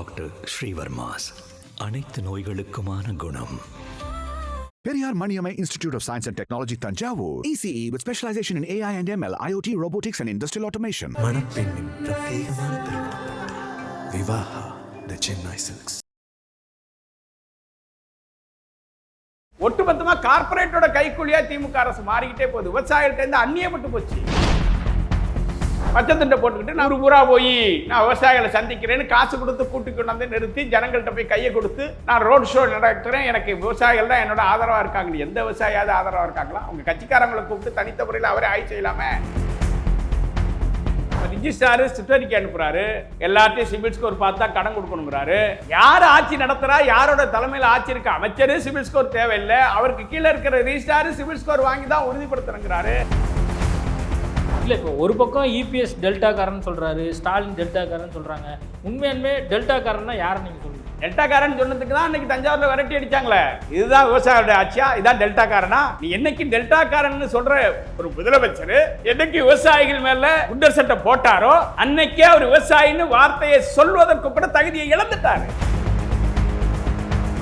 Doctor Srivarma's அனைத்து நோய்களுக்குமான குணம் Periyar Maniamai Institute of Science and Technology, Tanjavur. ECE with specialization in AI and ML, IoT, robotics, and industrial automation. மணப்பெண்ணின் பிரத்யேகமான விவாஹா த Chennai silks ஒட்டுமொத்தமா கார்ப்பரேட்டோட கைக்கூலியா திமுக அரசு மாறிக்கிட்டே போகுது விவசாயிகள்ட்ட இருந்து அந்நியப்பட்டு போச்சு பச்சை போட்டுக்கிட்டு நான் ஒரு பூரா போய் நான் விவசாயிகளை சந்திக்கிறேன்னு காசு கொடுத்து கூட்டி கொண்டு வந்து நிறுத்தி ஜனங்கள்கிட்ட போய் கையை கொடுத்து நான் ரோட் ஷோ நடத்துகிறேன் எனக்கு விவசாயிகள் தான் என்னோட ஆதரவாக இருக்காங்க. எந்த விவசாயியாவது ஆதரவாக இருக்காங்களா? அவங்க கட்சிக்காரங்களை கூப்பிட்டு தனித்த முறையில் அவரே ஆய்வு செய்யலாமே. ரிஜிஸ்டாரு சுற்றறிக்கை அனுப்புறாரு. எல்லாத்தையும் சிபில் ஸ்கோர் பார்த்தா கடன் கொடுக்கணுங்கிறாரு. யார் ஆட்சி நடத்துறா? யாரோட தலைமையில் ஆட்சி இருக்கு? அமைச்சரு சிபில் ஸ்கோர் தேவையில்லை. அவருக்கு கீழே இருக்கிற ரிஜிஸ்டாரு சிபில் ஸ்கோர் வாங்கி தான் உறுதிப்படுத்துறேங்கிறாரு இல்லை இப்போ ஒரு பக்கம் இபிஎஸ் டெல்டாக்காரன் சொல்றாரு ஸ்டாலின் டெல்டாக்காரன் சொல்றாங்க. உண்மையாலுமே டெல்டாக்காரன்னா யாரை நீங்கள் சொல்லுங்க. டெல்டாக்காரன் சொன்னதுக்கு தான் அன்னைக்கு தஞ்சாவூரில் விரட்டி அடிச்சாங்களே. இதுதான் விவசாயியோட ஆட்சியா? இதான் டெல்டாக்காரனா? நீ என்னைக்கு டெல்டாக்காரன் சொல்ற ஒரு முதலமைச்சர் என்னைக்கு விவசாயிகள் மேல குண்டர் சட்டை போட்டாரோ அன்னைக்கே அவர் விவசாயின்னு வார்த்தையை சொல்வதற்கு கூட தகுதியை இழந்துட்டாரு.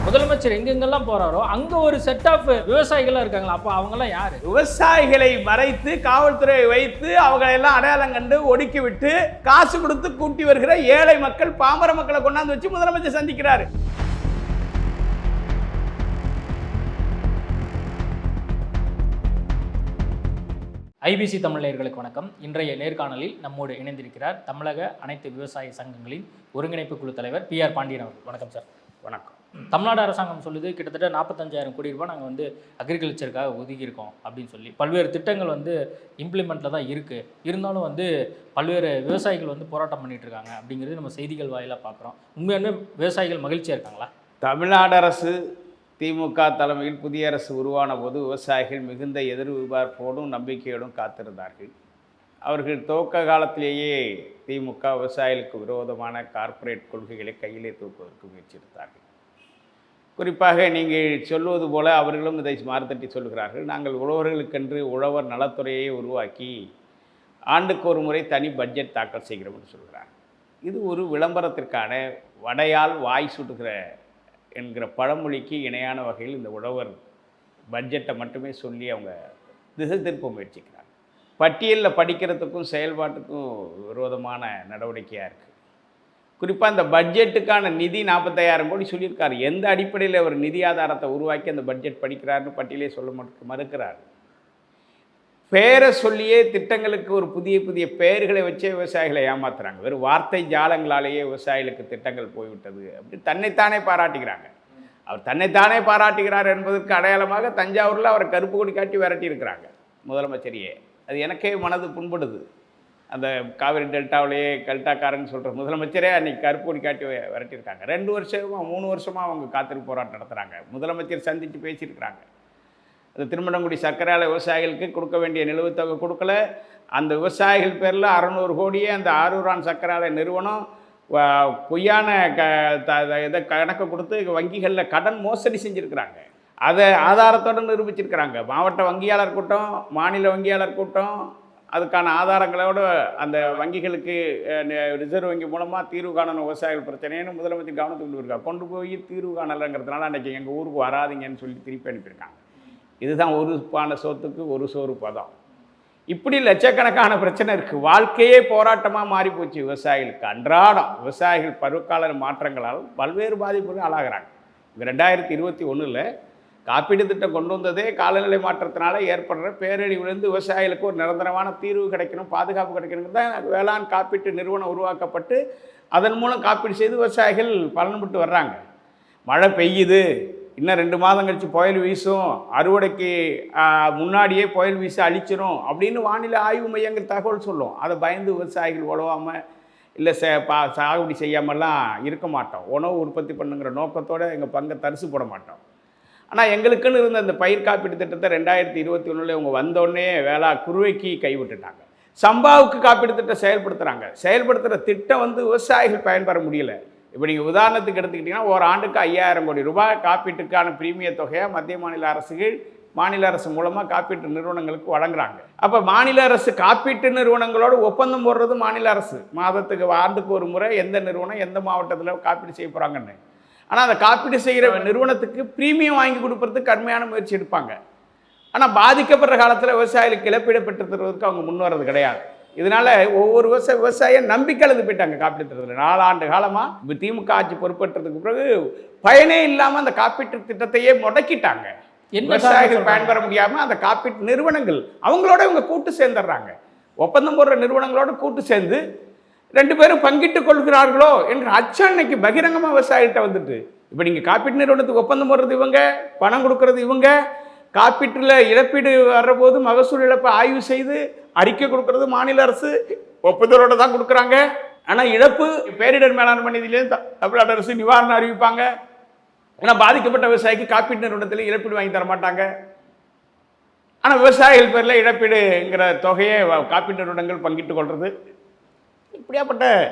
முதலமைச்சர் எங்கெங்கெல்லாம் போறாரோ அங்க ஒரு செட் ஆஃப் விவசாயிகளா இருக்காங்களா? அப்போ அவங்கெல்லாம் யாரு? விவசாயிகளை மறைத்து காவல்துறையை வைத்து அவங்களை எல்லாம் அடையாளம் கண்டு ஒடுக்கி விட்டு காசு கொடுத்து கூட்டி வருகிற ஏழை மக்கள் பாமர மக்களை கொண்டாந்து வச்சு முதலமைச்சர் சந்திக்கிறாரு. ஐபிசி தமிழ் நேயர்களுக்கு வணக்கம். இன்றைய நேர்காணலில் நம்மோடு இணைந்திருக்கிறார் தமிழக அனைத்து விவசாய சங்கங்களின் ஒருங்கிணைப்பு குழு தலைவர் பி ஆர் பாண்டியன் அவர்கள். வணக்கம் சார். வணக்கம். தமிழ்நாடு அரசாங்கம் சொல்லுது கிட்டத்தட்ட நாற்பத்தஞ்சாயிரம் கோடி ரூபாய் நாங்கள் வந்து அக்ரிகல்ச்சருக்காக ஒதுக்கியிருக்கோம் அப்படின்னு சொல்லி. பல்வேறு திட்டங்கள் வந்து இம்ப்ளிமெண்ட்டில் தான் இருக்குது இருந்தாலும் வந்து பல்வேறு விவசாயிகள் வந்து போராட்டம் பண்ணிட்டு இருக்காங்க அப்படிங்கிறது நம்ம செய்திகள் வாயிலாக பார்க்குறோம் உண்மையான விவசாயிகள் மகிழ்ச்சியாக இருக்காங்களா? தமிழ்நாடு அரசு திமுக தலைமையில் புதிய அரசு உருவான போது விவசாயிகள் மிகுந்த எதிர்பார்ப்போடும் நம்பிக்கையோடும் காத்திருந்தார்கள். அவர்கள் துவக்க காலத்திலேயே திமுக விவசாயிகளுக்கு விரோதமான கார்ப்பரேட் கொள்கைகளை கையிலே தூக்குவதற்கு முயற்சி எடுத்தார்கள் குறிப்பாக நீங்கள் சொல்வது போல அவர்களும் இதை மாறுதட்டி சொல்கிறார்கள். நாங்கள் உழவர்களுக்கென்று உழவர் நலத்துறையை உருவாக்கி ஆண்டுக்கு ஒரு முறை தனி பட்ஜெட் தாக்கல் செய்கிறோம் என்று சொல்கிறார். இது ஒரு விளம்பரத்திற்கான வடையால் வாய் சுட்டுகிற என்கிற பழமொழிக்கு இணையான வகையில் இந்த உழவர் பட்ஜெட்டை மட்டுமே சொல்லி அவங்க திசை திருப்ப முயற்சிக்கிறாங்க பட்டியலில் படிக்கிறதுக்கும் செயல்பாட்டுக்கும் விரோதமான நடவடிக்கையாக இருக்குது குறிப்பாக இந்த பட்ஜெட்டுக்கான நிதி நாற்பத்தாயிரம் கோடி சொல்லியிருக்காரு. எந்த அடிப்படையில் அவர் நிதி ஆதாரத்தை உருவாக்கி அந்த பட்ஜெட் படிக்கிறாருன்னு பட்டியலே சொல்ல மறு மறுக்கிறார். பேரை சொல்லியே திட்டங்களுக்கு ஒரு புதிய புதிய பெயர்களை வச்சே விவசாயிகளை ஏமாத்துறாங்க. வெறும் வார்த்தை ஜாலங்களாலேயே விவசாயிகளுக்கு திட்டங்கள் போய்விட்டது அப்படி தன்னைத்தானே பாராட்டுகிறாங்க. அவர் தன்னைத்தானே பாராட்டுகிறார் என்பதற்கு அடையாளமாக தஞ்சாவூரில் அவரை கருப்பு கொடி காட்டி விரட்டி இருக்கிறாங்க முதலமைச்சரையே. அது எனக்கே மனது புண்படுது. அந்த காவிரி டெல்டாவிலேயே டெல்டாக்காரன்னு சொல்கிற முதலமைச்சரே அன்னைக்கு கருப்பு காட்டி விரட்டியிருக்காங்க. ரெண்டு வருஷமாக மூணு வருஷமாக அவங்க காத்திருப்பு போராட்டம் நடத்துகிறாங்க முதலமைச்சர் சந்தித்து பேசியிருக்கிறாங்க. அந்த திருமணங்குடி சர்க்கரை ஆலை விவசாயிகளுக்கு கொடுக்க வேண்டிய நிலுவைத் தொகை கொடுக்கல. அந்த விவசாயிகள் பேரில் அறநூறு கோடியே அந்த ஆரூரான் சர்க்கரை ஆலை நிறுவனம் பொய்யான க த- இதை கணக்கை கொடுத்து வங்கிகளில் கடன் மோசடி செஞ்சுருக்கிறாங்க. அதை ஆதாரத்தோடு நிரூபிச்சிருக்கிறாங்க. மாவட்ட வங்கியாளர் கூட்டம் மாநில வங்கியாளர் கூட்டம் அதுக்கான ஆதாரங்களோடு அந்த வங்கிகளுக்கு ரிசர்வ் வங்கி மூலமாக தீர்வு காணணும் விவசாயிகள் பிரச்சனைன்னு முதலமைச்சர் கவனத்துக்கு கொண்டு போயிருக்காங்க கொண்டு போய் தீர்வு காணலைங்கிறதுனால அன்றைக்கி எங்கள் ஊருக்கு வராதீங்கன்னு சொல்லி திருப்பி அனுப்பியிருக்காங்க. இதுதான் ஒரு பான சோத்துக்கு ஒரு சோறு பதம். இப்படி லட்சக்கணக்கான பிரச்சனை இருக்குது வாழ்க்கையே போராட்டமாக மாறி போச்சு விவசாயிகளுக்கு. அன்றாடம் விவசாயிகள் பருவக்கால மாற்றங்களால் பல்வேறு பாதிப்புகள் ஆளாகிறாங்க. இந்த ரெண்டாயிரத்தி இருபத்தி ஒன்றில் காப்பீடு திட்டம் கொண்டு வந்ததே காலநிலை மாற்றத்தினால ஏற்படுற பேரழிவிலிருந்து விவசாயிகளுக்கு ஒரு நிரந்தரமான தீர்வு கிடைக்கணும் பாதுகாப்பு கிடைக்கணும் தான் வேளாண் காப்பீட்டு நிறுவனம் உருவாக்கப்பட்டு அதன் மூலம் காப்பீடு செய்து விவசாயிகள் பலன்பட்டு வர்றாங்க. மழை பெய்யுது இன்னும் ரெண்டு மாதம் கழித்து புயல் வீசும் அறுவடைக்கு முன்னாடியே புயல் வீச அழிச்சிரும் அப்படின்னு வானிலை ஆய்வு மையங்கள் தகவல் சொல்லும். அதை பயந்து விவசாயிகள் உழவாமல் இல்லை சே பா சாகுபடி செய்யாமலாம் இருக்க மாட்டோம். உணவு உற்பத்தி பண்ணுங்கிற நோக்கத்தோடு எங்கள் பங்கை தரிசு போட மாட்டோம். ஆனால் எங்களுக்குன்னு இருந்த அந்த பயிர் காப்பீட்டு திட்டத்தை ரெண்டாயிரத்தி இருபத்தி ஒன்றில் இவங்க வந்தோடனே வேளா குருவைக்கு கைவிட்டுட்டாங்க சம்பாவுக்கு காப்பீடு திட்டம் செயல்படுத்துகிறாங்க செயல்படுத்துகிற திட்டம் வந்து விவசாயிகள் பயன்பெற முடியல. இப்போ நீங்கள் உதாரணத்துக்கு எடுத்துக்கிட்டிங்கன்னா ஒரு ஆண்டுக்கு ஐயாயிரம் கோடி ரூபாய் காப்பீட்டுக்கான பிரீமிய தொகையை மத்திய மாநில அரசுகள் மாநில அரசு மூலமாக காப்பீட்டு நிறுவனங்களுக்கு வழங்குறாங்க. அப்போ மாநில அரசு காப்பீட்டு நிறுவனங்களோடு ஒப்பந்தம் போடுறது மாநில அரசு. மாதத்துக்கு ஆண்டுக்கு ஒரு முறை எந்த நிறுவனம் எந்த மாவட்டத்தில் காப்பீடு செய்ய போகிறாங்கன்னு ஆனால் அந்த காப்பீடு செய்கிற நிறுவனத்துக்கு ப்ரீமியம் வாங்கி கொடுப்பறதுக்கு கடுமையான முயற்சி எடுப்பாங்க. ஆனால் பாதிக்கப்படுற காலத்தில் விவசாயிகளுக்கு இழப்பீடு பெற்று தருவதற்கு அவங்க முன் வர்றது கிடையாது. இதனால ஒவ்வொரு விவசாய விவசாயம் நம்பிக்கை இழந்து போயிட்டாங்க காப்பீட்டு திட்டத்தில் நாலாண்டு காலமாக இப்போ திமுக ஆட்சி பொறுப்பேற்றதுக்கு பிறகு பயனே இல்லாமல் அந்த காப்பீட்டு திட்டத்தையே முடக்கிட்டாங்க. விவசாயிகள் பயன்பெற முடியாமல் அந்த காப்பீட்டு நிறுவனங்கள் அவங்களோட இவங்க கூட்டு சேர்ந்துடுறாங்க. ஒப்பந்தம் போடுற நிறுவனங்களோட கூட்டு சேர்ந்து ரெண்டு பேரும் பங்கிட்டு கொள்கிறார்களோ என்ற அச்சம் இன்னைக்கு பகிரங்கமாக விவசாயிகிட்ட வந்துட்டு இப்போ நீங்கள் காப்பீட்டு நிறுவனத்துக்கு ஒப்பந்தம் போடுறது இவங்க பணம் கொடுக்கறது இவங்க காப்பீட்டில் இழப்பீடு வர்றபோது மகசூல் இழப்பை ஆய்வு செய்து அறிக்கை கொடுக்கறது மாநில அரசு ஒப்புதலோடு தான் கொடுக்குறாங்க. ஆனால் இழப்பு பேரிடர் மேலாண்மை நிதியிலேருந்து தமிழ்நாடு அரசு நிவாரணம் அறிவிப்பாங்க. ஆனால் பாதிக்கப்பட்ட விவசாயிக்கு காப்பீட்டு நிறுவனத்தில் இழப்பீடு வாங்கி தர மாட்டாங்க. ஆனால் விவசாயிகள் பேரில் இழப்பீடுங்கிற தொகையை வ- காப்பீட்டு நிறுவனங்கள் பங்கிட்டு கொள்வது இப்படியாப்பட்ட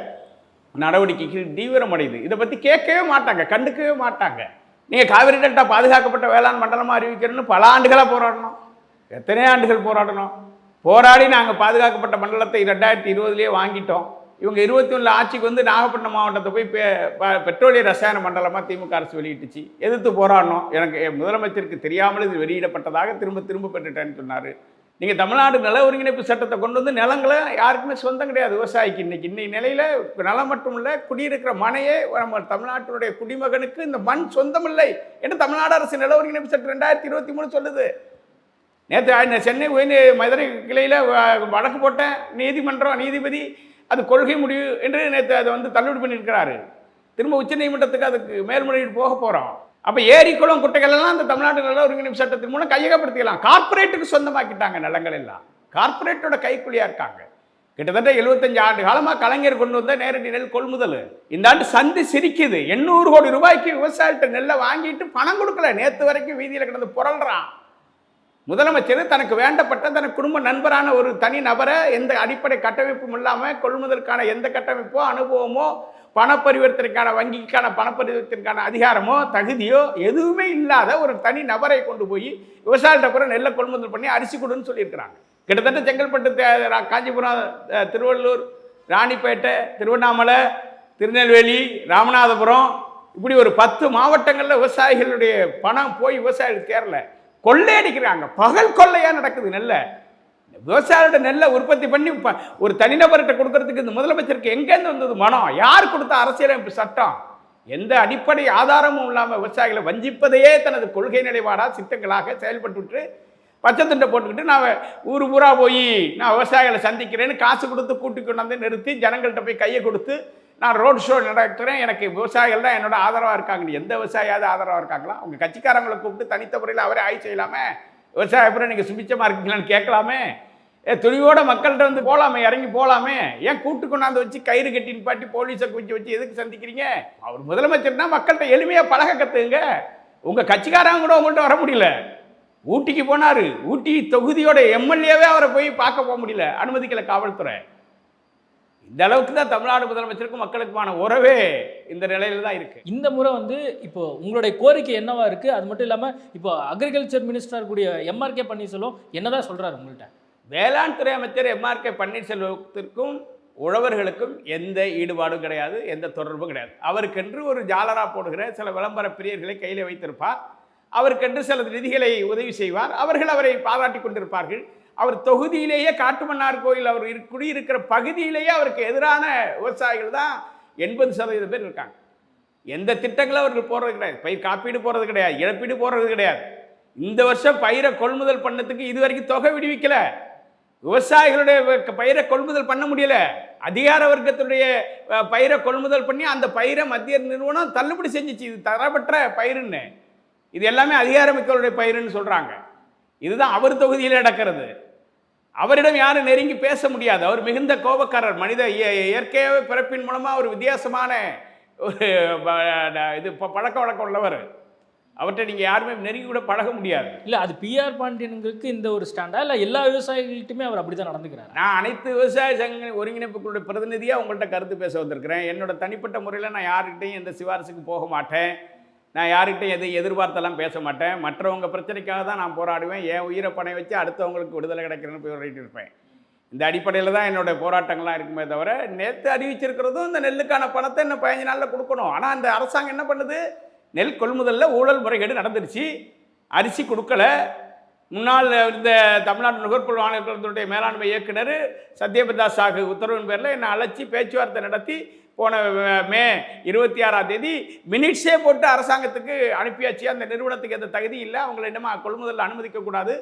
நடவடிக்கைகள் தீவிரமடையுது. இதை பற்றி கேட்கவே மாட்டாங்க கண்டுக்கவே மாட்டாங்க. நீங்கள் காவிரி டெல்டா பாதுகாக்கப்பட்ட வேளாண் மண்டலமாக அறிவிக்கிறேன்னு பல ஆண்டுகளாக போராடணும். எத்தனை ஆண்டுகள் போராடணும்? போராடி நாங்கள் பாதுகாக்கப்பட்ட மண்டலத்தை ரெண்டாயிரத்தி இருபதுலேயே வாங்கிட்டோம். இவங்க இருபத்தி ஒன்றில் ஆட்சிக்கு வந்து நாகப்பட்டினம் மாவட்டத்தை போய் பெ ப- பெட்ரோலிய ரசாயன மண்டலமாக திமுக அரசு வெளியிட்டுச்சு. எதிர்த்து போராடணும். எனக்கு என் முதலமைச்சருக்கு தெரியாமல் இது வெளியிடப்பட்டதாக திரும்ப திரும்ப பெற்றுட்டேன்னு சொன்னார். நீங்கள் தமிழ்நாடு நில ஒருங்கிணைப்பு சட்டத்தை கொண்டு வந்து நிலங்களை யாருக்குமே சொந்தம் கிடையாது. விவசாயிக்கு இன்றைக்கி இன்னைக்கு நிலையில் நிலம் மட்டும் இல்லை குடியிருக்கிற மனையே நம்ம தமிழ்நாட்டினுடைய குடிமகனுக்கு இந்த மண் சொந்தமில்லை என்று தமிழ்நாடு அரசு நில ஒருங்கிணைப்பு சட்டம் ரெண்டாயிரத்தி இருபத்தி மூணு சொல்லுது. நேற்று சென்னை உயிர் மதுரை கிளையில் வழக்கு போட்டேன் நீதிமன்றம் நீதிபதி அது கொள்கை முடிவு என்று நேற்று அதை வந்து தள்ளுபடி பண்ணியிருக்கிறாரு. திரும்ப உச்சநீதிமன்றத்துக்கு அதுக்கு மேல்முறையீடு போக போகிறோம் அப்போ ஏரி குளம் குட்டைகள் எல்லாம் அந்த தமிழ்நாடு நல்ல ஒருங்கிணைப்பு சட்டத்தின் மூலம் கையகப்படுத்திக்கலாம் கார்ப்பரேட்டுக்கு சொந்தமாக்கிட்டாங்க நிலங்கள் எல்லாம். கார்ப்பரேட்டோட கைக்குள்ளியாக இருக்காங்க. கிட்டத்தட்ட 75 ஆண்டு காலமாக கலைஞர் கொண்டு வந்த நேரடி நெல் கொள்முதல். இந்த ஆண்டு சந்தி சிரிக்குது. எண்ணூறு கோடி ரூபாய்க்கு விவசாயிகிட்ட நெல்லை வாங்கிட்டு பணம் கொடுக்கல. நேற்று வரைக்கும் வீதியில் கிடந்து புரள்றான். முதலமைச்சர் தனக்கு வேண்டப்பட்ட தனக்கு குடும்ப நண்பரான ஒரு தனி நபரை எந்த அடிப்படை கட்டமைப்பும் இல்லாமல் கொள்முதலுக்கான எந்த கட்டமைப்போ அனுபவமோ பணப்பரிவர்த்தனைக்கான வங்கிக்கான பணப்பரிவர்த்தனைக்கான அதிகாரமோ தகுதியோ எதுவுமே இல்லாத ஒரு தனி நபரை கொண்டு போய் விவசாயிகிட்ட கூட நெல்லை கொள்முதல் பண்ணி அரிசி கொடுன்னு சொல்லியிருக்கிறாங்க. கிட்டத்தட்ட செங்கல்பட்டு தே- ரா- காஞ்சிபுரம் திருவள்ளூர் ராணிப்பேட்டை திருவண்ணாமலை திருநெல்வேலி ராமநாதபுரம் இப்படி ஒரு பத்து மாவட்டங்களில் விவசாயிகளுடைய பணம் போய் விவசாயிகள் தேரல கொள்ளையடிக்கிறாங்க. பகல் கொள்ளையாக நடக்குது நெல்லை. விவசாயியோட நெல்லை உற்பத்தி பண்ணி ப- ஒரு தனிநபர்கிட்ட கொடுக்கறதுக்கு இந்த முதலமைச்சருக்கு எங்கேருந்து வந்தது மனம்? யார் கொடுத்த அரசியலமைப்பு சட்டம்? எந்த அடிப்படை ஆதாரமும் இல்லாமல் விவசாயிகளை வஞ்சிப்பதையே தனது கொள்கை நிலைப்பாடாக சித்தங்களாக செயல்பட்டுட்டு பச்சை துண்டை போட்டுக்கிட்டு நான் ஊர் ஊரா போய் நான் விவசாயிகளை சந்திக்கிறேன்னு காசு கொடுத்து கூட்டி கொண்டாந்து நிறுத்தி ஜனங்கள்கிட்ட போய் கையை கொடுத்து நான் ரோட் ஷோ நடத்துகிறேன் எனக்கு விவசாயிகள் தான் என்னோட ஆதரவாக இருக்காங்க எந்த விவசாயியாவது ஆதரவாக இருக்காங்களா? அவங்க கட்சிக்காரங்களை கூப்பிட்டு தனித்த முறையில் அவரே ஆய்வு செய்யலாமே? விவசாய அப்புறம் நீங்கள் சுபிச்சமாக இருக்கீங்களான்னு கேட்கலாமே. ஏ துணிவோட மக்கள்கிட்ட வந்து போகலாமே இறங்கி போகலாமே ஏன் கூட்டு கொண்டாந்து வச்சு கயிறு கட்டின்னு பாட்டி போலீஸை குவிச்சு வச்சு எதுக்கு சந்திக்கிறீங்க? அவர் முதலமைச்சர்னா மக்கள்கிட்ட எளிமையாக பழக கற்றுங்க உங்கள் கட்சிக்காரங்க கூட உங்கள்கிட்ட வர முடியல. ஊட்டிக்கு போனார். ஊட்டி தொகுதியோட எம்எல்ஏவே அவரை போய் பார்க்க போக முடியல. அனுமதிக்கலை காவல்துறை. இந்த அளவுக்கு தான் தமிழ்நாடு முதலமைச்சருக்கும் மக்களுக்குமான உறவே இந்த நிலையில தான் இருக்கு. இந்த முறை வந்து இப்போ உங்களுடைய கோரிக்கை என்னவா இருக்கு? அது மட்டும் இல்லாம இப்போ அக்ரிகல்ச்சர் மினிஸ்டர் கூடிய எம்ஆர்கே பன்னீர்செல்வம் என்னதான் சொல்றாரு உங்கள்கிட்ட வேளாண் துறை அமைச்சர் எம்ஆர்கே பன்னீர்செல்வத்திற்கும் உழவர்களுக்கும் எந்த ஈடுபாடும் கிடையாது எந்த தொடர்பும் கிடையாது. அவருக்கென்று ஒரு ஜாலரா போடுகிற சில விளம்பர பிரியர்களை கையில் வைத்திருப்பார். அவருக்கென்று சில நிதிகளை உதவி செய்வார். அவர்கள் அவரை பாராட்டி கொண்டிருப்பார்கள். அவர் தொகுதியிலேயே காட்டுமன்னார் கோயில் அவர் குடியிருக்கிற பகுதியிலேயே அவருக்கு எதிரான விவசாயிகள் தான் எண்பது சதவீதம் பேர் இருக்காங்க. எந்த திட்டங்களும் அவர்கள் போடுறது கிடையாது. பயிர் காப்பீடு போடுறது கிடையாது. இழப்பீடு போடுறது கிடையாது. இந்த வருஷம் பயிரை கொள்முதல் பண்ணதுக்கு இது வரைக்கும் தொகை விடுவிக்கல. விவசாயிகளுடைய பயிரை கொள்முதல் பண்ண முடியல. அதிகார வர்க்கத்துடைய பயிரை கொள்முதல் பண்ணி அந்த பயிரை மத்திய நிறுவனம் தள்ளுபடி செஞ்சுச்சு. இது தரப்பட்ட பயிருன்னு. இது எல்லாமே அதிகாரமிக்கவருடைய பயிருன்னு சொல்றாங்க. இதுதான் அவர் தொகுதியில் நடக்கிறது. அவரிடம் யாரும் நெருங்கி பேச முடியாது. அவர் மிகுந்த கோபக்காரர். மனித இய- இயற்கையாகவே பிறப்பின் மூலமாக ஒரு வித்தியாசமான ஒரு இது பழக்க வழக்கம் உள்ளவர். அவர்கிட்ட நீங்கள் யாருமே நெருங்கி கூட பழக முடியாது. இல்ல அது பிஆர் பாண்டியனுங்களுக்கு இந்த ஒரு ஸ்டாண்டா இல்ல எல்லா விவசாயிகள்கிட்டயுமே அவர் அப்படிதான் நடந்துக்கிறாரு? நான் அனைத்து விவசாய சங்க ஒருங்கிணைப்புகளுடைய பிரதிநிதியாக உங்கள்கிட்ட கருத்து பேச வந்திருக்கிறேன். என்னோட தனிப்பட்ட முறையில் நான் யாருக்கிட்டையும் எந்த சிபாரிசுக்கு போக மாட்டேன். நான் யார்கிட்டையும் எதை எதிர்பார்த்தெல்லாம் பேச மாட்டேன். மற்றவங்க பிரச்சனைக்காக தான் நான் போராடுவேன். என் உயிரை பணை வச்சு அடுத்தவங்களுக்கு விடுதலை கிடைக்கிறேன்னு போராடிட்டு இருப்பேன். இந்த அடிப்படையில் தான் என்னோட போராட்டங்கள்லாம் இருக்குமே தவிர நேற்று அறிவிச்சிருக்கிறதும் இந்த நெல்லுக்கான பணத்தை இன்னும் பதினஞ்சு நாளில் கொடுக்கணும். ஆனால் அந்த அரசாங்கம் என்ன பண்ணுது? நெல் கொள்முதலில் ஊழல் முறைகேடு நடந்துருச்சு. அரிசி கொடுக்கல. முன்னாள் இந்த தமிழ்நாடு நுகர்பொருள் ஆணையத்தினுடைய மேலாண்மை இயக்குனர் சத்யபிரதா சாகு உத்தரவின் பேரில் என்னை அழைச்சி பேச்சுவார்த்தை நடத்தி போன மே இருபத்தி ஆறாம் தேதி மினிட்ஸே போட்டு அரசாங்கத்துக்கு அனுப்பியாச்சு. அந்த நிறுவனத்துக்கு அந்த தகுதி இல்லை. அவங்களை என்னமா கொள்முதல் அனுமதிக்கக்கூடாது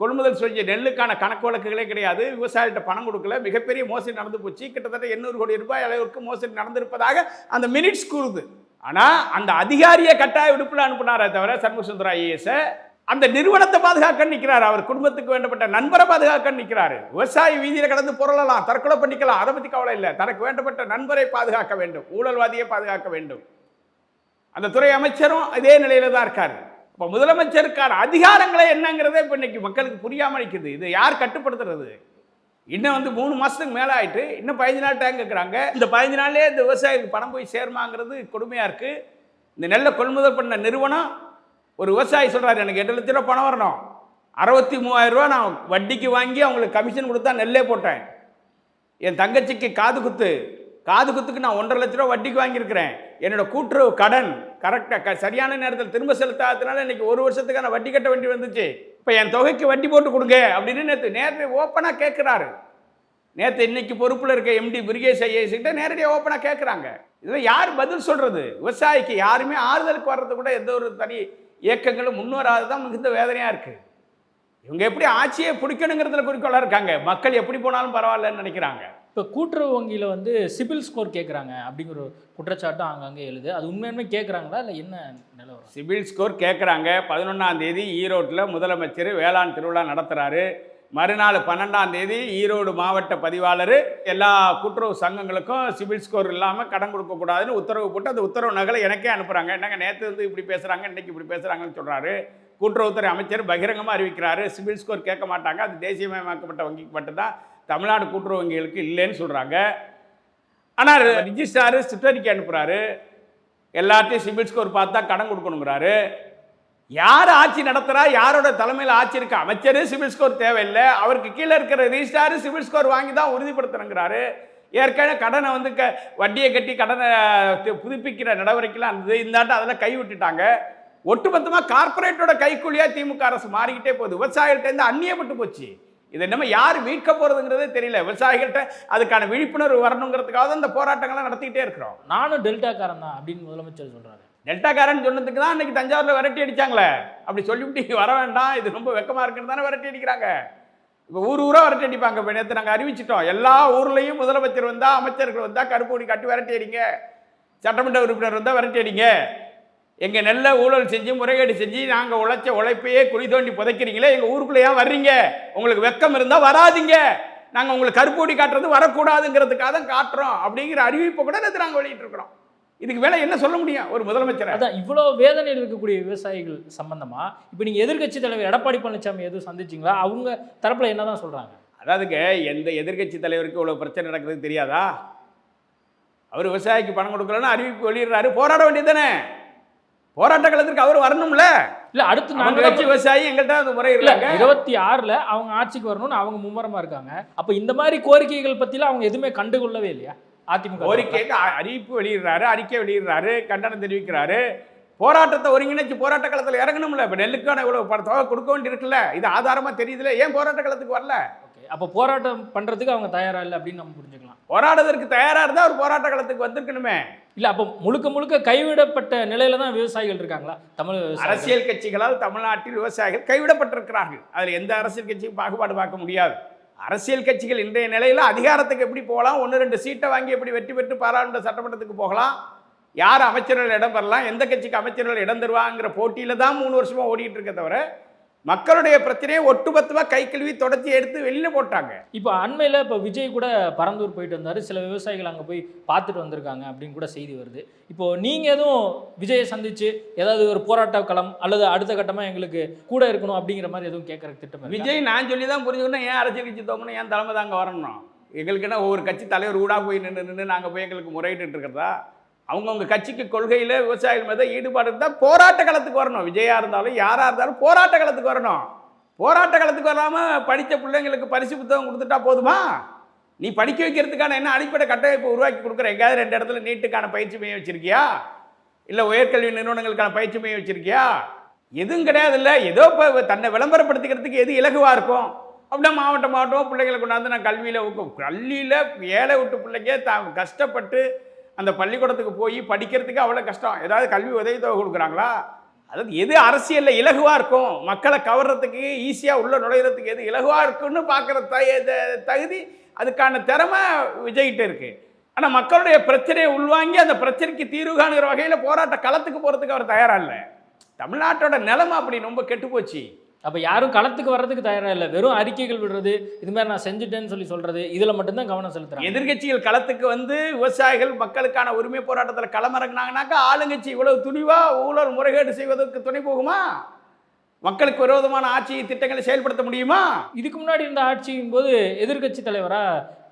கொள்முதல் செஞ்ச நெல்லுக்கான கணக்கு வழக்குகளே கிடையாது. விவசாயிகிட்ட பணம் கொடுக்கல. மிகப்பெரிய மோசடி நடந்து போச்சு. கிட்டத்தட்ட எண்ணூறு கோடி ரூபாய் அளவுக்கு மோசடி நடந்திருப்பதாக அந்த மினிட்ஸ் கூறுது. ஆனால் அந்த அதிகாரியை கட்டாய விடுப்பில் அனுப்புனாரே தவிர சண்முகசுந்தர ஐஏஎஸை அந்த நிறுவனத்தை பாதுகாக்க நிற்கிறார் அவர் குடும்பத்துக்கு வேண்டப்பட்ட நண்பரை பாதுகாக்க நிற்கிறார் விவசாயி வீதியில் கடந்து புரளலாம். தற்கொலை பண்ணிக்கலாம். அதை பற்றி கவலை இல்லை. தனக்கு வேண்டப்பட்ட நண்பரை பாதுகாக்க வேண்டும். ஊழல்வாதியை பாதுகாக்க வேண்டும். அந்த துறை அமைச்சரும் இதே நிலையில தான் இருக்கார். இப்போ முதலமைச்சருக்கான அதிகாரங்களே என்னங்கிறதே இப்போ இன்னைக்கு மக்களுக்கு புரியாமல் நிற்குது இது யார் கட்டுப்படுத்துறது? இன்னும் வந்து மூணு மாதத்துக்கு மேலே ஆயிட்டு இன்னும் பதினஞ்சு நாள் டைம் கேட்குறாங்க இந்த பதினஞ்சு நாள்லேயே இந்த விவசாயிக்கு பணம் போய் சேருமாங்கிறது கொடுமையாக இருக்குது இந்த நெல்லை கொள்முதல் பண்ண நிறுவனம் ஒரு விவசாயி சொல்கிறாரு எனக்கு எட்டு லட்ச ரூபா பணம் வரணும். அறுபத்தி மூவாயிரம் ரூபா நான் வட்டிக்கு வாங்கி அவங்களுக்கு கமிஷன் கொடுத்தா நெல்லே போட்டேன். என் தங்கச்சிக்கு காது குத்து. காது குத்துக்கு நான் ஒன்றரை லட்ச ரூபா வட்டிக்கு வாங்கியிருக்கிறேன். என்னோட கூட்டுறவு கடன் கரெக்டாக க சரியான நேரத்தில் திரும்ப செலுத்தாததுனால இன்றைக்கி ஒரு வருஷத்துக்கான வட்டி கட்ட வேண்டி வந்துச்சு. இப்போ என் தொகைக்கு வட்டி போட்டு கொடுங்க அப்படின்னு நேற்று நேரடியாக ஓப்பனாக கேட்குறாரு நேற்று இன்னைக்கு பொறுப்பில் இருக்க எம்டி பிரிகேஷ் ஐஏஎஸ்கிட்ட நேரடியாக ஓப்பனாக கேட்குறாங்க இதில் யார் பதில் சொல்கிறது விவசாயிக்கு யாருமே ஆறுதலுக்கு வர்றது கூட எந்த ஒரு தனி இயக்கங்களும் முன்வராது தான் மிகுந்த வேதனையாக இருக்குது இவங்க எப்படி ஆட்சியை பிடிக்கணுங்கிறதுல குறிக்கோளாக இருக்காங்க. மக்கள் எப்படி போனாலும் பரவாயில்லன்னு நினைக்கிறாங்க. இப்போ கூட்டுறவு வங்கியில் வந்து சிபில் ஸ்கோர் கேட்குறாங்க அப்படிங்கிற ஒரு குற்றச்சாட்டும் அங்கங்கே எழுது. அது உண்மையுமே கேட்குறாங்களா இல்லை என்ன நிலவரம் சிபில் ஸ்கோர் கேட்குறாங்க பதினொன்றாம் தேதி ஈரோட்டில் முதலமைச்சர் வேளாண் திருவிழா நடத்துகிறாரு மறுநாள் பன்னெண்டாம் தேதி ஈரோடு மாவட்ட பதிவாளர் எல்லா கூட்டுறவு சங்கங்களுக்கும் சிபில் ஸ்கோர் இல்லாமல் கடன் கொடுக்கக்கூடாதுன்னு உத்தரவு போட்டு அந்த உத்தரவு நகலை எனக்கே அனுப்புகிறாங்க என்னங்க நேற்று வந்து இப்படி பேசுகிறாங்க இன்றைக்கி இப்படி பேசுகிறாங்கன்னு சொல்கிறாரு கூட்டுறவுத்துறை அமைச்சர் பகிரங்கமாக அறிவிக்கிறாரு. சிபில் ஸ்கோர் கேட்க மாட்டாங்க. அது தேசியமயமாக்கப்பட்ட வங்கிக்கு மட்டும்தான். தமிழ்நாடு கூட்டுறவு வங்கிகளுக்கு இல்லைன்னு சொல்கிறாங்க ஆனால் ரிஜிஸ்டாரு சுற்றறிக்கை அனுப்புகிறாரு எல்லாத்தையும் சிபில் ஸ்கோர் பார்த்தா கடன் கொடுக்கணுங்கிறாரு. யார் ஆட்சி நடத்துகிறா யாரோட தலைமையில் ஆட்சி இருக்கு? அமைச்சர் சிவில் ஸ்கோர் தேவையில்லை. அவருக்கு கீழே இருக்கிற ரிஜிஸ்டாரு சிவில் ஸ்கோர் வாங்கி தான் உறுதிப்படுத்தணுங்கிறாரு. ஏற்கனவே கடனை வந்து க வட்டியை கட்டி கடனை புதுப்பிக்கிற நடவடிக்கைலாம் இருந்தது இந்தாட்ட அதெல்லாம் கை விட்டுட்டாங்க ஒட்டுமொத்தமாக கார்ப்பரேட்டோட கைக்கூலியாக திமுக அரசு மாறிக்கிட்டே போகுது. விவசாயிகள்கிட்ட அந்நியப்பட்டு போச்சு. இது என்னமோ யார் மீட்க போகிறதுங்கிறதே தெரியல. விவசாயிகள்கிட்ட அதுக்கான விழிப்புணர்வு வரணுங்கிறதுக்காக தான் இந்த போராட்டங்கள்லாம் நடத்திக்கிட்டே இருக்கிறோம். நானும் டெல்டாக்காரன் தான் அப்படின்னு முதலமைச்சர் சொல்கிறார் டெல்டாக்காரன் சொன்னதுக்கு தான் அன்னைக்கு தஞ்சாவூரில் விரட்டி அடிச்சாங்களே. அப்படி சொல்லிவிட்டு வர வேண்டாம் இது ரொம்ப வெக்கமாக இருக்குன்னு தானே விரட்டி அடிக்கிறாங்க. இப்போ ஊர் ஊராக விரட்டி அடிப்பாங்க. இப்போ நேற்று நாங்கள் அறிவிச்சிட்டோம். எல்லா ஊர்லேயும் முதலமைச்சர் வந்தால் அமைச்சர்கள் வந்தால் கருப்பு கட்டி விரட்டி அடிங்க. சட்டமன்ற உறுப்பினர் வந்தால் விரட்டி அடிங்க. எங்கள் நெல்லை ஊழல் செஞ்சு முறைகேடு செஞ்சு நாங்கள் உழைச்ச உழைப்பையே குழி தோண்டி புதைக்கிறீங்களே எங்கள் ஊருக்குள்ளே ஏன் வர்றீங்க? உங்களுக்கு வெக்கம் இருந்தால் வராதீங்க. நாங்கள் உங்களுக்கு கருப்பு காட்டுறது வரக்கூடாதுங்கிறதுக்காக தான் காட்டுறோம் அப்படிங்கிற அறிவிப்பை கூட நேற்று நாங்கள் வெளியிட்டிருக்கிறோம். இதுக்கு மேலே என்ன சொல்ல முடியும்? ஒரு முதலமைச்சரை. அதான் இவ்வளோ வேதனையில் இருக்கக்கூடிய விவசாயிகள் சம்பந்தமா இப்போ நீங்கள் எதிர்க்கட்சி தலைவர் எடப்பாடி பழனிசாமி எதுவும் சந்திச்சிங்களா? அவங்க தரப்புல என்னதான் சொல்றாங்க? அதாவதுங்க எந்த எதிர்க்கட்சி தலைவருக்கு இவ்வளோ பிரச்சனை நடக்குது தெரியாதா? அவர் விவசாயிக்கு பணம் கொடுக்கலன்னு அறிவிப்பு வெளியிடுறாரு. போராட வேண்டியது தானே போராட்ட காலத்திற்கு அவர் வரணும்ல? இல்ல அடுத்து நாங்க கட்சி விவசாயி எங்கள்கிட்ட அந்த முறை இல்ல இருபத்தி ஆறுல அவங்க ஆட்சிக்கு வரணும்னு அவங்க மும்முரமா இருக்காங்க. அப்ப இந்த மாதிரி கோரிக்கைகள் பத்திலாம் அவங்க எதுவுமே கண்டுகொள்ளவே இல்லையா? அதிமுக கோரிக்கைக்கு அறிவிப்பு வெளியிடுறாரு அறிக்கை வெளியிடுறாரு கண்டனம் தெரிவிக்கிறாரு. போராட்டத்தை ஒருங்கிணைச்சு போராட்ட காலத்தில் இறங்கணும்ல. இப்போ நெல்லுக்கான இவ்வளோ தொகை கொடுக்க வேண்டியிருக்குல்ல இது ஆதாரமாக தெரியுதுல ஏன் போராட்ட காலத்துக்கு வரல? அப்ப போராட்டம் பண்றதுக்கு அவங்க தயாரா இல்லை அப்படின்னு நம்ம புரிஞ்சுக்கலாம். போராடுறதுக்கு தயாராக இருந்தால் ஒரு போராட்ட காலத்துக்கு வந்திருக்கணுமே. இல்ல அப்ப முழுக்க முழுக்க கைவிடப்பட்ட நிலையில தான் விவசாயிகள் இருக்காங்களா? தமிழ்? அரசியல் கட்சிகளால் தமிழ்நாட்டில் விவசாயிகள் கைவிடப்பட்டிருக்கிறார்கள். அதில் எந்த அரசியல் கட்சியும் பாகுபாடு பார்க்க முடியாது. அரசியல் கட்சிகள் இன்றைய நிலையில் அதிகாரத்துக்கு எப்படி போகலாம்? ஒன்று ரெண்டு சீட்டை வாங்கி எப்படி வெற்றி பெற்று பாராளுமன்ற சட்டமன்றத்துக்கு போகலாம்? யார் அமைச்சர்கள் இடம் பெறலாம்? எந்த கட்சிக்கு அமைச்சர்கள் இடம் தருவாங்கிற போட்டியில் தான் மூணு வருஷமாக ஓடிட்டு இருக்க தவிர மக்களுடைய பிரச்சனையை ஒட்டுமொத்தமாக கை கழுவி தொடச்சி எடுத்து வெளியில் போட்டாங்க. இப்போ அண்மையில் இப்போ விஜய் கூட பரந்தூர் போயிட்டு வந்தார். சில விவசாயிகள் அங்கே போய் பார்த்துட்டு வந்திருக்காங்க அப்படின்னு கூட செய்தி வருது. இப்போ நீங்கள் எதுவும் விஜயை சந்திச்சு ஏதாவது ஒரு போராட்ட களம் அல்லது அடுத்த கட்டமாக எங்களுக்கு கூட இருக்கணும் அப்படிங்கிற மாதிரி எதுவும் கேட்குற திட்டம்? விஜய் நான் சொல்லி தான் புரிஞ்சுக்கணும். ஏன் அரசியல் கட்சி தோக்கணும்? ஏன் தலைமை தாங்க வரணும்? எங்களுக்கு என்ன ஒவ்வொரு கட்சி தலைவர் ஊடாக போய் நின்று நின்று நாங்கள் போய் எங்களுக்கு முறையிட்டு இருக்கிறதா? அவங்கவுங்க கட்சிக்கு கொள்கையில் விவசாயிகள் மீது ஈடுபாடு இருந்தால் போராட்ட களத்துக்கு வரணும். விஜயா இருந்தாலும் யாராக இருந்தாலும் போராட்ட களத்துக்கு வரணும். போராட்ட களத்துக்கு வராமல் படித்த பிள்ளைங்களுக்கு பரிசு புத்தகம் கொடுத்துட்டா போதுமா? நீ படிக்க வைக்கிறதுக்கான என்ன அடிப்படை கட்டமைப்பு உருவாக்கி கொடுக்குற? எங்கேயாவது ரெண்டு இடத்துல நீட்டுக்கான பயிற்சி மையம் வச்சிருக்கியா? இல்லை உயர்கல்வி நிறுவனங்களுக்கான பயிற்சி மையம் வச்சுருக்கியா? எதுவும் கிடையாது இல்லை ஏதோ இப்போ தன்னை விளம்பரப்படுத்திக்கிறதுக்கு எது இலகுவாக இருக்கும்? அப்படின்னா மாவட்டம் மாவட்டம் பிள்ளைங்களை கொண்டாந்து நான் கல்வியில் கல்வியில் ஏழை விட்டு பிள்ளைங்க தான் கஷ்டப்பட்டு அந்த பள்ளிக்கூடத்துக்கு போய் படிக்கிறதுக்கு அவ்வளோ கஷ்டம். ஏதாவது கல்வி உதவித்தொகை கொடுக்குறாங்களா? அதாவது எது அரசியலில் இலகுவாக இருக்கும்? மக்களை கவர்றதுக்கு ஈஸியாக உள்ளே நுழையிறதுக்கு எது இலகுவாக இருக்குன்னு பார்க்குற த த- தகுதி அதுக்கான திறமை விஜய்கிட்ட இருக்குது ஆனால் மக்களுடைய பிரச்சனையை உள்வாங்கி அந்த பிரச்சனைக்கு தீர்வு காணுகிற வகையில் போராட்ட களத்துக்கு போகிறதுக்கு அவர் தயாராக இல்லை. தமிழ்நாட்டோட நிலைமை அப்படி ரொம்ப கெட்டு போச்சு. அப்போ யாரும் களத்துக்கு வர்றதுக்கு தயாராக இல்லை. வெறும் அறிக்கைகள் விடுறது இது மாதிரி நான் செஞ்சுட்டேன்னு சொல்லி சொல்றது இதில் மட்டும்தான் கவனம் செலுத்துறாங்க. எதிர்க்கட்சிகள் களத்துக்கு வந்து விவசாயிகள் மக்களுக்கான உரிமை போராட்டத்தில் களமிறங்கினாங்கனாக்கா ஆளுங்கட்சி இவ்வளவு துணிவா ஊழல் முறைகேடு செய்வதற்கு துணை போகுமா? மக்களுக்கு விரோதமான ஆட்சி திட்டங்களை செயல்படுத்த முடியுமா? இதுக்கு முன்னாடி இருந்த ஆட்சியின் போது எதிர்க்கட்சி தலைவரா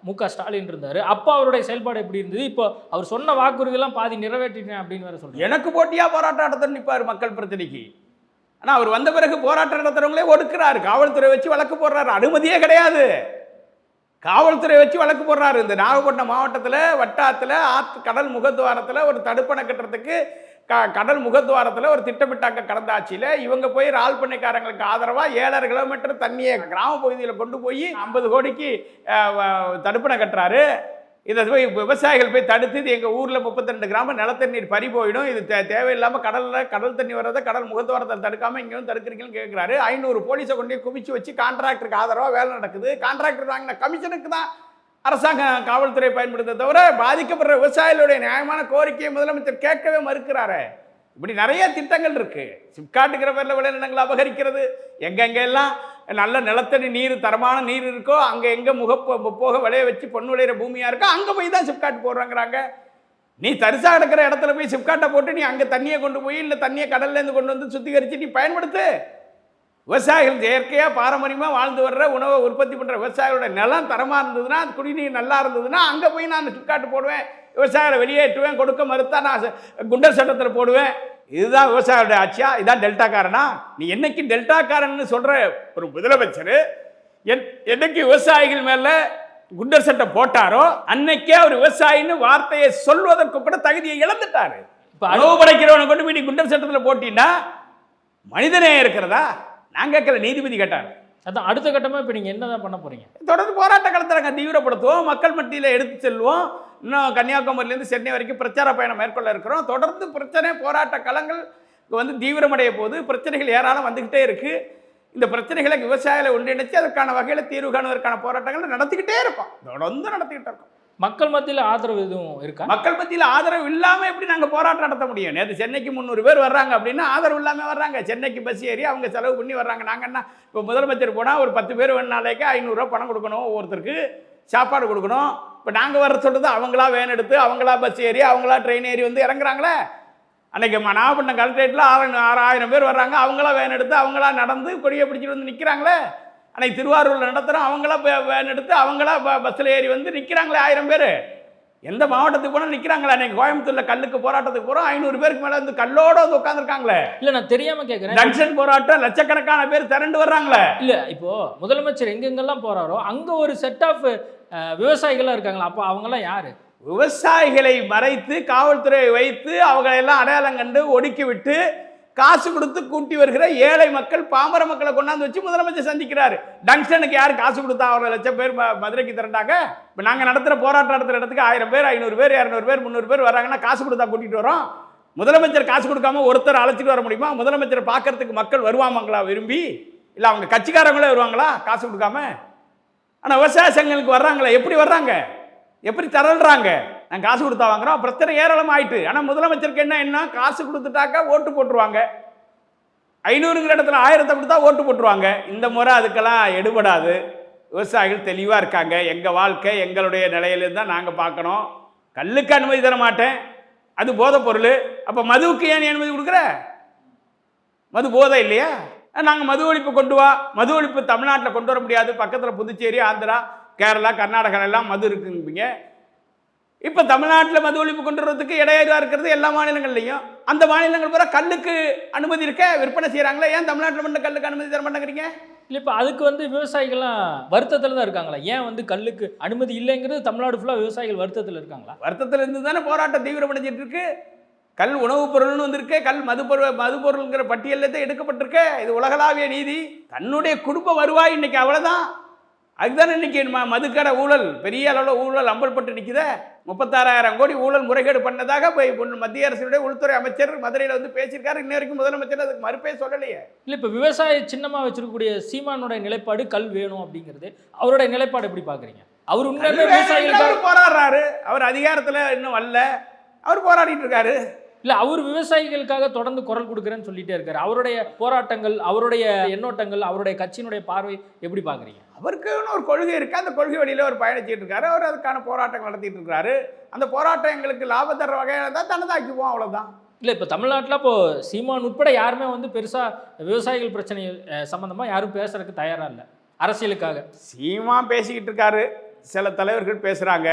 மு க ஸ்டாலின் இருந்தாரு. அப்போ அவருடைய செயல்பாடு எப்படி இருந்தது? இப்போ அவர் சொன்ன வாக்குறுதியெல்லாம் பாதி நிறைவேற்றிட்டேன் அப்படின்னு வேற சொல்றாரு. எனக்கு போட்டியா போராட்டம் நடத்த நிற்பார் மக்கள் பிரச்சனைக்கு ஆனால் அவர் வந்த பிறகு போராட்டம் நடத்துறவங்களே ஒடுக்குறாரு. காவல்துறை வச்சு வழக்கு போடுறாரு. அனுமதியே கிடையாது. காவல்துறை வச்சு வழக்கு போடுறாரு. இந்த நாகப்பட்டினம் மாவட்டத்தில் வட்டாரத்தில் ஆத்து கடல் முகத்துவாரத்தில் ஒரு தடுப்பணை கட்டுறதுக்கு க கடல் முகத்துவாரத்தில் ஒரு திட்டமிட்டாங்க கடந்த ஆட்சியில். இவங்க போய் ரால் பண்ணைக்காரங்களுக்கு ஆதரவாக ஏழரை கிலோமீட்டர் தண்ணியை கிராம பகுதியில் கொண்டு போய் ஐம்பது கோடிக்கு வ- தடுப்பணை கட்டுறாரு. இதை போய் விவசாயிகள் போய் தடுத்து இது எங்கள் ஊரில் முப்பத்திரெண்டு கிராமம் நிலத்தண்ணீர் பறி போயிடும். இது தே தேவையில்லாமல் கடலில் கடல் தண்ணி வர்றதை கடல் முகத்துவாரத்தை தடுக்காமல் இங்கேயும் தடுக்கிறீங்கன்னு கேட்குறாரு ஐநூறு போலீஸை கொண்டு போய் குவிச்சு வச்சு கான்ட்ராக்டருக்கு ஆதரவாக வேலை நடக்குது. கான்ட்ராக்டர் வாங்கின கமிஷனுக்கு தான் அரசாங்கம் காவல்துறை பயன்படுத்த தவிர பாதிக்கப்படுற விவசாயிகளுடைய நியாயமான கோரிக்கையை முதலமைச்சர் கேட்கவே மறுக்கிறாரு. இப்படி நிறைய திட்டங்கள் இருக்கு. சிப்காட்டுங்கிற பேரில் விளைநிலங்களை அபகரிக்கிறது. எங்கெங்கெல்லாம் நல்ல நிலத்தடி நீர் தரமான நீர் இருக்கோ அங்கே எங்கே முக போக விளைய வச்சு பொண்ணு விளையிற பூமியாக இருக்கோ அங்கே போய் தான் சிப்காட் போடுறாங்கிறாங்க. நீ தரிசா கிடக்கிற இடத்துல போய் சிப்காட்டை போட்டு நீ அங்கே தண்ணியை கொண்டு போய் இல்லை தண்ணியை கடல்லேருந்து கொண்டு வந்து சுத்திகரித்து நீ பயன்படுத்து. விவசாயிகள் செயற்கையாக பாரம்பரியமாக வாழ்ந்து வர்ற உணவை உற்பத்தி பண்ணுற விவசாயிகளோட நிலம் தரமாக இருந்ததுன்னா அது குடிநீர் நல்லா இருந்ததுன்னா அங்கே போய் நான் அந்த சிப்காட்டு போடுவேன். விவசாயிகளை வெளியேற்றுவேன் கொடுக்க மறுத்தா நான் குண்டர் சட்டத்தில் போடுவேன். இதுதான் விவசாயியோட ஆட்சியா? இதான் டெல்டாக்காரனா? நீ என்னைக்கு டெல்டாக்காரன்னு சொல்கிற ஒரு முதலமைச்சர் என் என்னைக்கு விவசாயிகள் மேலே குண்டர் சட்டம் போட்டாரோ அன்னைக்கே அவர் விவசாயின்னு வார்த்தையை சொல்வதற்கு கூட தகுதியை இழந்துட்டாரு. இப்ப அளவு படைக்கிறவனை கொண்டு போய் நீ குண்டர் சட்டத்தில் போட்டீங்கன்னா மனிதனே இருக்கிறதா? நான் கேட்கல நீதிபதி கேட்டார். அதான் அடுத்த கட்டமா இப்போ நீங்க என்னதான் பண்ண போறீங்க? தொடர்ந்து போராட்ட நாங்கள் தீவிரப்படுத்துவோம். மக்கள் மத்தியில் எடுத்து செல்வோம். இன்னும் கன்னியாகுமரியிலேருந்து சென்னை வரைக்கும் பிரச்சார பயணம் மேற்கொள்ள இருக்கிறோம். தொடர்ந்து பிரச்சனை போராட்ட களங்கள் வந்து தீவிரமடைய போது பிரச்சனைகள் ஏராளம் வந்துக்கிட்டே இருக்கு. இந்த பிரச்சனைகளை விவசாயிகளை ஒன்றிணைச்சு அதற்கான வகையில் தீர்வு காணுவதற்கான போராட்டங்களை நடத்திக்கிட்டே இருக்கோம் தொடர்ந்து நடத்திக்கிட்டு இருக்கோம். மக்கள் மத்தியில் ஆதரவு எதுவும் இருக்கா? மக்கள் மத்தியில் ஆதரவு இல்லாமல் எப்படி நாங்கள் போராட்டம் நடத்த முடியும்? நேற்று சென்னைக்கு முந்நூறு பேர் வர்றாங்க அப்படின்னா ஆதரவு இல்லாமல் வர்றாங்க. சென்னைக்கு பஸ் ஏறி அவங்க செலவு பண்ணி வர்றாங்க. நாங்கள் என்ன இப்போ முதலமைச்சர் போனால் ஒரு பத்து பேர் வேணுனாலேக்கு ஐநூறுரூவா பணம் கொடுக்கணும். ஒவ்வொருத்தருக்கு சாப்பாடு கொடுக்கணும். இப்போ நாங்கள் வர சொல்கிறது அவங்களா வேன் எடுத்து அவங்களா பஸ் ஏறி அவங்களா ட்ரெயின் ஏறி வந்து இறங்குறாங்களே? அன்னைக்கு நாகப்பட்டினம் கலெக்டரேட்டில் ஆறு ஆறாயிரம் பேர் வர்றாங்க. அவங்களா வேன் எடுத்து அவங்களா நடந்து கொடியை பிடிச்சிட்டு வந்து நிற்கிறாங்களே அன்னைக்கு திருவாரூரில் நடத்துகிறோம் அவங்களா வே- வேன் எடுத்து அவங்களா பஸ்ஸில் ஏறி வந்து நிற்கிறாங்களே ஆயிரம் பேர். எந்த மாவட்டத்துக்கு போனால் நிற்கிறாங்களா அன்னைக்கு கோயம்புத்தூரில் கல்லுக்கு போராட்டத்துக்கு போகிறோம் ஐநூறு பேருக்கு மேலே வந்து கல்லோட வந்து உட்காந்துருக்காங்களே இல்ல நான் தெரியாம கேட்குறேன் ஜங்ஷன் போராட்டம் லட்சக்கணக்கான பேர் திரண்டு வர்றாங்களே. இல்ல இப்போ முதலமைச்சர் எங்கெங்கெல்லாம் போறாரோ அங்க ஒரு செட் ஆஃப் விவசாயிகள்லாம் இருக்காங்களா. அப்போ அவங்கெல்லாம் யாரு? விவசாயிகளை மறைத்து காவல்துறையை வைத்து அவங்களையெல்லாம் அடையாளம் கண்டு ஒடுக்கி விட்டு காசு கொடுத்து கூட்டி வருகிற ஏழை மக்கள் பாமர மக்களை கொண்டாந்து வச்சு முதலமைச்சர் சந்திக்கிறாரு. டங்ஷனுக்கு யார் காசு கொடுத்தா அவரை லட்சம் பேர் ம- மதுரைக்கு திரண்டாங்க? இப்போ நாங்கள் நடத்துகிற போராட்டம் நடத்துகிற இடத்துக்கு ஆயிரம் பேர் ஐநூறு பேர் இரநூறு பேர் முந்நூறு பேர் வராங்கன்னா காசு கொடுத்தா கூட்டிகிட்டு வரோம். முதலமைச்சர் காசு கொடுக்காம ஒருத்தர் அழைச்சிட்டு வர முடியுமா? முதலமைச்சர் பார்க்கறதுக்கு மக்கள் வருவாங்களா விரும்பி? இல்லை அவங்க கட்சிக்காரங்களே வருவாங்களா காசு கொடுக்காம? ஆனால் விவசாய சங்கங்களுக்கு வர்றாங்களே எப்படி வர்றாங்க? எப்படி தரல்றாங்க? நான் காசு கொடுத்தா வாங்குறோம். பிரச்சனை ஏராளம் ஆயிட்டு. ஆனால் முதலமைச்சருக்கு என்ன என்ன? காசு கொடுத்துட்டாக்கா ஓட்டு போட்டுருவாங்க. ஐநூறுங்கிற இடத்துல ஆயிரத்தை கொடுத்தா ஓட்டு போட்டுருவாங்க. இந்த முறை அதுக்கெல்லாம் எடுபடாது. விவசாயிகள் தெளிவாக இருக்காங்க. எங்கள் வாழ்க்கை எங்களுடைய நிலையிலேருந்து தான் நாங்கள் பார்க்கணும். கல்லுக்கு அனுமதி தர மாட்டேன். அது போதை பொருள். அப்போ மதுவுக்கு ஏன் நீ அனுமதி கொடுக்குற? மது போதை இல்லையா? நாங்கள் மது ஒழிப்பு கொண்டு வா. மது ஒழிப்பு தமிழ்நாட்டில் கொண்டு வர முடியாது. பக்கத்தில் புதுச்சேரி ஆந்திரா கேரளா கர்நாடகா எல்லாம் மது இருக்குங்க இப்போ தமிழ்நாட்டில் மது ஒழிப்பு கொண்டு வரதுக்கு இடையூறாக இருக்கிறது எல்லா மாநிலங்கள்லையும். அந்த மாநிலங்கள் பூரா கல்லுக்கு அனுமதி இருக்க விற்பனை செய்கிறாங்களே ஏன் தமிழ்நாட்டில் மட்டும் கல்லுக்கு அனுமதி தர மாட்டேங்கிறீங்க? இல்லை இப்போ அதுக்கு வந்து விவசாயிகள்லாம் வருத்தத்தில் தான் இருக்காங்களா? ஏன் வந்து கல்லுக்கு அனுமதி இல்லைங்கிறது தமிழ்நாடு ஃபுல்லாக விவசாயிகள் வருத்தத்தில் இருக்காங்களா? வருத்தத்தில் இருந்து தானே போராட்டம் தீவிரமடைஞ்சிட்டு இருக்கு. கல் உணவுப் பொருள்னு வந்திருக்கு கல் மது பொருள் மது பொருள்ங்கிற பட்டியலில் தான் எடுக்கப்பட்டிருக்கு. இது உலகளாவிய நீதி. தன்னுடைய குடும்ப வருவாய் இன்னைக்கு அவ்வளோதான் அதுதானே இன்னைக்கு ம மதுக்கடை ஊழல் பெரிய அளவில் ஊழல் அம்பல்பட்டு நிற்குதே முப்பத்தாறாயிரம் கோடி ஊழல் முறைகேடு பண்ணதாக போய் மத்திய அரசுடைய உள்துறை அமைச்சர் மதுரையில் வந்து பேசியிருக்காரு. இன்ன வரைக்கும் முதலமைச்சர் அதுக்கு மறுப்பே சொல்லலையே. இல்லை இப்போ விவசாய சின்னமாக வச்சிருக்கக்கூடிய சீமானுடைய நிலைப்பாடு கல் வேணும் அப்படிங்கிறது. அவருடைய நிலைப்பாடு எப்படி பார்க்குறீங்க அவர் உண்மையிலே விவசாயிகளுக்காக அவர் போராடுறாரு. அவர் அதிகாரத்தில் இன்னும் வரல. அவர் போராடிட்டு இருக்காரு. இல்லை அவர் விவசாயிகளுக்காக தொடர்ந்து குரல் கொடுக்குறேன்னு சொல்லிட்டே இருக்காரு. அவருடைய போராட்டங்கள் அவருடைய எண்ணோட்டங்கள் அவருடைய கட்சியினுடைய பார்வை எப்படி பார்க்குறீங்க அவருக்குன்னு ஒரு கொள்கை இருக்குது அந்த கொள்கை வழியில் அவர் பயணிச்சிட்டு இருக்காரு. அவர் அதுக்கான போராட்டங்கள் நடத்திட்டு இருக்காரு. அந்த போராட்டம் எங்களுக்கு லாபம் தர வகையில் தான் தனதாக்கிப்போம் அவ்வளோதான் இல்லை இப்போ தமிழ்நாட்டில் இப்போ சீமான் உட்பட யாருமே வந்து பெருசாக விவசாயிகள் பிரச்சனை சம்மந்தமாக யாரும் பேசுறதுக்கு தயாராக இல்லை. அரசியலுக்காக. சீமா பேசிக்கிட்டு இருக்காரு. சில தலைவர்கள் பேசுகிறாங்க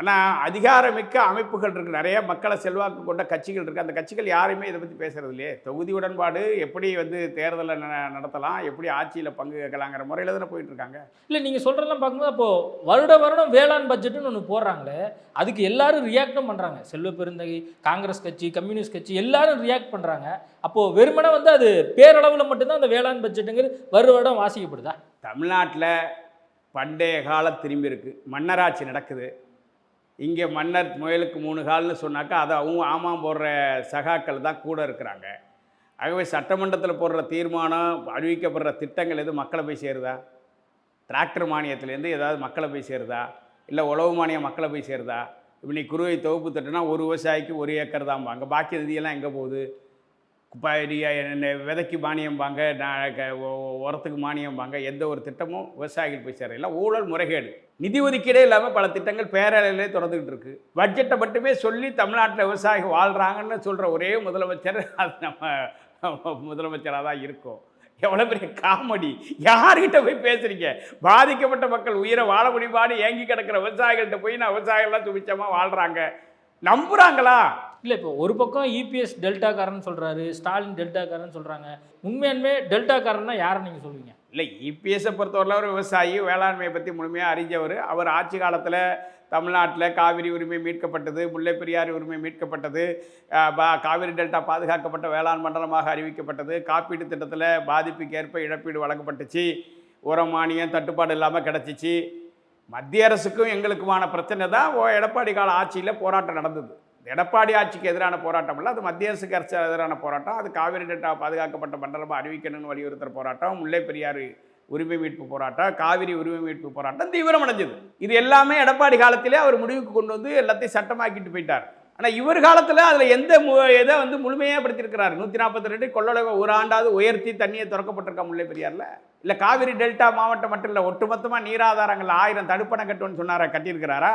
ஆனால் அதிகாரமிக்க அமைப்புகள் இருக்குது நிறைய மக்களை செல்வாக்கு கொண்ட கட்சிகள் இருக்குது அந்த கட்சிகள் யாருமே இதை பற்றி பேசுறது இல்லையே. தொகுதி உடன்பாடு எப்படி வந்து தேர்தலை நடத்தலாம்? எப்படி ஆட்சியில் பங்கு கேட்கலாங்கிற முறையில் தானே போயிட்டு இருக்காங்க. இல்லை நீங்கள் சொல்கிறதெல்லாம் பார்க்கும்போது அப்போது வருட வருடம் வேளாண் பட்ஜெட்டுன்னு ஒன்று போடுறாங்களே அதுக்கு எல்லாரும் ரியாக்டும் பண்ணுறாங்க செல்வ பெருந்தகை காங்கிரஸ் கட்சி கம்யூனிஸ்ட் கட்சி எல்லாரும் ரியாக்ட் பண்ணுறாங்க அப்போது வெறுமனே வந்து அது பேரளவில் மட்டும்தான் அந்த வேளாண் பட்ஜெட்டுங்கிறது வருட வருடம் வாசிக்கப்படுதா? தமிழ்நாட்டில் பண்டைய காலம் திரும்பி இருக்கு. மன்னராட்சி நடக்குது. இங்கே மன்னர் முயலுக்கு மூணு கால்னு சொன்னாக்கா அதை அவங்க ஆமாம் போடுற சகாக்கள் தான் கூட இருக்கிறாங்க. ஆகவே சட்டமன்றத்தில் போடுற தீர்மானம் அறிவிக்கப்படுற திட்டங்கள் எதுவும் மக்களை போய் சேருதா? டிராக்டர் மானியத்துலேருந்து ஏதாவது மக்களை போய் சேருதா? இல்லை உழவு மானியம் மக்களை போய் சேருதா? இப்போ நீ குருவை தொகுப்பு திட்டம்னா ஒரு விவசாயிக்கு ஒரு ஏக்கர் தான்பாங்க பாக்கி நிதியெல்லாம் எங்கே போகுது? இப்போ விதைக்கு மானியம் வாங்க க- உரத்துக்கு மானியம் வாங்க. எந்த ஒரு திட்டமும் விவசாயிகள் போய் சேர இல்லை ஊழல் முறைகேடு. நிதி ஒதுக்கீடே இல்லாமல் பல திட்டங்கள் பேரலையிலே தொடர்ந்துக்கிட்டு இருக்குது பட்ஜெட்டை மட்டுமே சொல்லி தமிழ்நாட்டில் விவசாயிகள் வாழ்கிறாங்கன்னு சொல்கிற ஒரே முதலமைச்சர் அது நம்ம முதலமைச்சராக தான் இருக்கும். எவ்வளோ பெரிய காமெடி. யார்கிட்ட போய் பேசுகிறீங்க பாதிக்கப்பட்ட மக்கள் உயிரை வாழ முடியுமான்னு ஏங்கி கிடக்கிற விவசாயிகள்கிட்ட போய் நான் விவசாயிகள்லாம் துமிச்சமாக வாழ்கிறாங்க நம்புகிறாங்களா இல்லை இப்போ ஒரு பக்கம் இபிஎஸ் டெல்டாக்காரன் சொல்கிறாரு ஸ்டாலின் டெல்டாக்காரன் சொல்கிறாங்க உண்மையாலுமே டெல்டாக்காரன்னா யாரை நீங்கள் சொல்லுவீங்க? இல்லை இபிஎஸை பொறுத்தவரையில் ஒரு விவசாயி வேளாண்மையை பற்றி முழுமையாக அறிஞ்சவர். அவர் ஆட்சி காலத்தில் தமிழ்நாட்டில் காவிரி உரிமை மீட்கப்பட்டது முல்லை பெரியாறு உரிமை மீட்கப்பட்டது பா- காவிரி டெல்டா பாதுகாக்கப்பட்ட வேளாண் மண்டலமாக அறிவிக்கப்பட்டது. காப்பீட்டு திட்டத்தில் பாதிப்புக்கு ஏற்ப இழப்பீடு வழங்கப்பட்டுச்சு. உரம் மானியம் தட்டுப்பாடு இல்லாமல் கிடச்சிச்சு. மத்திய அரசுக்கும் எங்களுக்குமான பிரச்சனை தான். ஓ எடப்பாடி கால ஆட்சியில் போராட்டம் நடந்தது. எடப்பாடி ஆட்சிக்கு எதிரான போராட்டம் இல்லை அது மத்திய அரசுக்கு அரசு எதிரான போராட்டம். அது காவிரி டெல்டா பாதுகாக்கப்பட்ட மண்டலமாக அறிவிக்கணும்னு வலியுறுத்துகிற போராட்டம் முல்லை பெரியாறு உரிமை மீட்பு போராட்டம் காவிரி உரிமை மீட்பு போராட்டம் தீவிரமடைஞ்சது. இது எல்லாமே எடப்பாடி காலத்திலே அவர் முடிவுக்கு கொண்டு வந்து எல்லாத்தையும் சட்டமாக்கிட்டு போயிட்டார். ஆனால் இவர் காலத்தில் அதில் எந்த மு இதை வந்து முழுமையாக படுத்திருக்கிறார்? நூற்றி நாற்பத்தி ரெண்டு கொள்ளளவை ஒரு ஆண்டாவது உயர்த்தி தண்ணியை திறக்கப்பட்டிருக்கா முல்லை பெரியாரில்? இல்லை காவிரி டெல்டா மாவட்டம் மட்டும் இல்லை ஒட்டுமொத்தமாக நீராதாரங்கள் ஆயிரம் தடுப்பணை கட்டுன்னு சொன்னாரா கட்டியிருக்கிறாரா?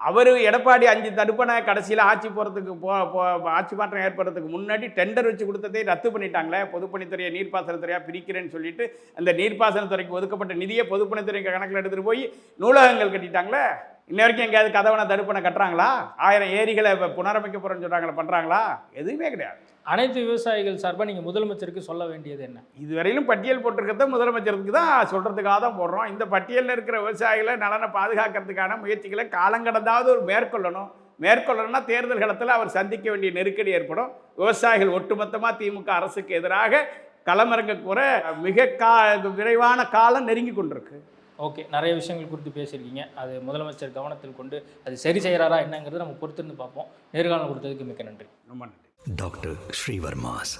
அவர் எடப்பாடி அஞ்சு தடுப்பணை கடைசியில் ஆட்சி போகிறதுக்கு போ போ ஆட்சி மாற்றம் ஏற்படுறதுக்கு முன்னாடி டெண்டர் வச்சு கொடுத்ததே ரத்து பண்ணிட்டாங்களே. பொதுப்பணித்துறையை நீர்ப்பாசனத்துறையாக பிரிக்கிறேன்னு சொல்லிட்டு அந்த நீர்ப்பாசனத்துறைக்கு ஒதுக்கப்பட்ட நிதியை பொதுப்பணித்துறைக்கு கணக்கில் எடுத்துகிட்டு போய் நூலகங்கள் கட்டிட்டாங்களே. இன்ன வரைக்கும் எங்கேயாவது கதவணை தடுப்பணை கட்டுறாங்களா? ஆயிரம் ஏரிகளை இப்போ புனரமைக்க போகிறேன்னு சொல்கிறாங்களே பண்ணுறாங்களா எதுவுமே கிடையாது. அனைத்து விவசாயிகள் சார்பாக நீங்கள் முதலமைச்சருக்கு சொல்ல வேண்டியது என்ன? இதுவரையிலும் பட்டியல் போட்டிருக்கிறத முதலமைச்சருக்கு தான் சொல்கிறதுக்காக தான் போடுறோம். இந்த பட்டியலில் இருக்கிற விவசாயிகளை நலனை பாதுகாக்கிறதுக்கான முயற்சிகளை காலங்கடந்தாவது ஒரு மேற்கொள்ளணும். மேற்கொள்ளணும்னா தேர்தல் காலத்தில் அவர் சந்திக்க வேண்டிய நெருக்கடி ஏற்படும். விவசாயிகள் ஒட்டுமொத்தமாக திமுக அரசுக்கு எதிராக களமிறங்க கூற மிக கா விரைவான காலம் நெருங்கி கொண்டிருக்கு. ஓகே நிறைய விஷயங்கள் குறித்து பேசியிருக்கீங்க. அது முதலமைச்சர் கவனத்தில் கொண்டு அது சரி செய்கிறாரா என்னங்கிறத நம்ம பொறுத்திருந்து பார்ப்போம். நேர்காணல் கொடுத்ததுக்கு மிக்க நன்றி. ரொம்ப நன்றி. டாக்டர் ஸ்ரீவர்மாஸ்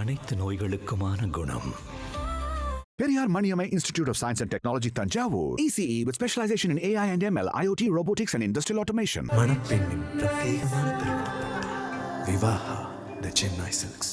அனைத்து நோய்களுக்குமான குணம். Periyar Maniamai Institute of Science and Technology, Tanjavur. ECE with specialization in AI and ML, IoT, robotics, and industrial automation. மணப்பெண்ணின் பிரத்யேகமான திருமணம் விவாஹா த சென்னை சில்க்ஸ்